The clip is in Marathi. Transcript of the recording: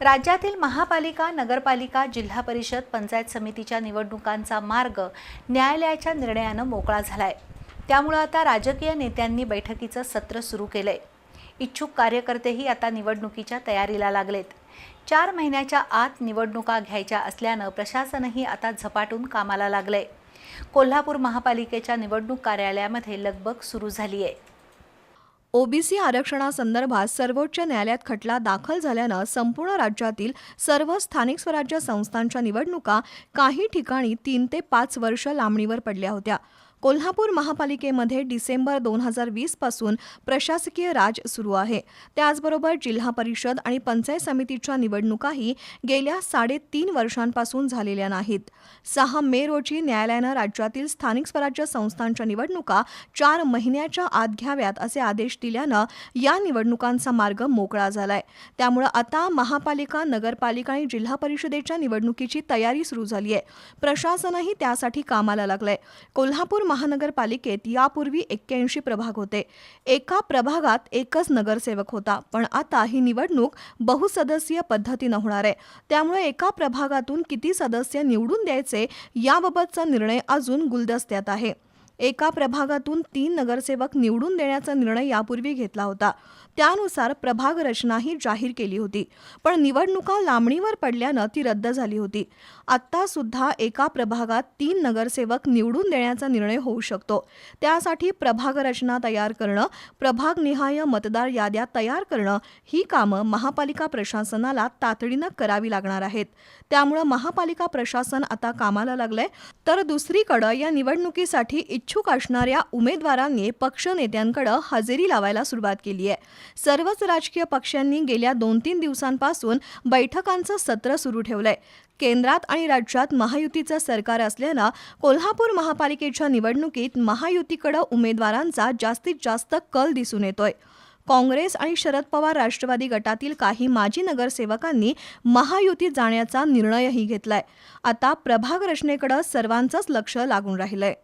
राज्यातील महापालिका नगरपालिका जिल्हा परिषद पंचायत समितीच्या निवडणुकांचा मार्ग न्यायालयाच्या निर्णयानं मोकळा झालाय. त्यामुळं आता राजकीय नेत्यांनी बैठकीचं सत्र सुरू केलंय. इच्छुक कार्यकर्तेही आता निवडणुकीच्या तयारीला लागलेत. चार महिन्याच्या आत निवडणुका घ्यायच्या असल्यानं प्रशासनही आता झपाटून कामाला लागलंय. कोल्हापूर महापालिकेच्या निवडणूक कार्यालयामध्ये लगबग सुरू झाली आहे ओबीसी आरक्षणासंदर्भात सर्वोच्च न्यायालयात खटला दाखल झाल्यानं संपूर्ण राज्यातील सर्व स्थानिक स्वराज्य संस्थांच्या निवडणुका काही ठिकाणी तीन ते पाच वर्ष लांबणीवर पडल्या होत्या. कोल्हापूर महापालिकेमध्ये डिसेंबर दोन हजार वीसपासून प्रशासकीय राज सुरू आहे. त्याचबरोबर जिल्हा परिषद आणि पंचायत समितीच्या निवडणुकाही गेल्या साडेतीन वर्षांपासून झालेल्या नाहीत. सहा मे रोजी न्यायालयानं राज्यातील स्थानिक स्वराज्य संस्थांच्या निवडणुका चार महिन्याच्या आत घ्याव्यात असे आदेश दिल्यानं या निवडणुकांचा मार्ग मोकळा झालाय. त्यामुळं आता महापालिका नगरपालिका आणि जिल्हा परिषदेच्या निवडणुकीची तयारी सुरू झाली आहे प्रशासनही त्यासाठी कामाला लागलंय. कोल्हापूर महानगरपालिकेत यापूर्वी एक्क्याऐंशी प्रभाग होते. एका प्रभागात एकच नगरसेवक होता पण आता ही निवडणूक बहुसदस्यीय पद्धतीनं होणार आहे. त्यामुळे एका प्रभागातून किती सदस्य निवडून द्यायचे याबाबतचा निर्णय अजून गुलदस्त्यात आहे. एका प्रभागातून तीन नगरसेवक निवडून देण्याचा निर्णय यापूर्वी घेतला होता. त्यानुसार प्रभाग रचनाही जाहीर केली होती. पण निवडणुका लांबणीवर पडल्यानं ती रद्द झाली होती. आत्ता सुद्धा एका प्रभागात तीन नगरसेवक निवडून देण्याचा निर्णय होऊ शकतो. त्यासाठी प्रभाग रचना तयार करणं प्रभागनिहाय मतदार याद्या तयार करणं ही कामं महापालिका प्रशासनाला तातडीनं करावी लागणार आहेत. त्यामुळं महापालिका प्रशासन आता कामाला लागलंय. तर दुसरीकडं या निवडणुकीसाठी इच्छुक असणाऱ्या उमेदवारांनी पक्ष नेत्यांकडे हजेरी लावायला सुरुवात केली आहे. सर्वच राजकीय पक्षांनी गेल्या दोन तीन दिवसांपासून बैठकांचं सत्र सुरू ठेवलंय. केंद्रात आणि राज्यात महायुतीचं सरकार असल्यानं कोल्हापूर महापालिकेच्या निवडणुकीत महायुतीकडं उमेदवारांचा जास्तीत जास्त कल दिसून येतोय. काँग्रेस आणि शरद पवार राष्ट्रवादी गटातील काही माजी नगरसेवकांनी महायुतीत जाण्याचा निर्णयही घेतलाय. आता प्रभाग रचनेकडे सर्वांचंच लक्ष लागून राहिलंय.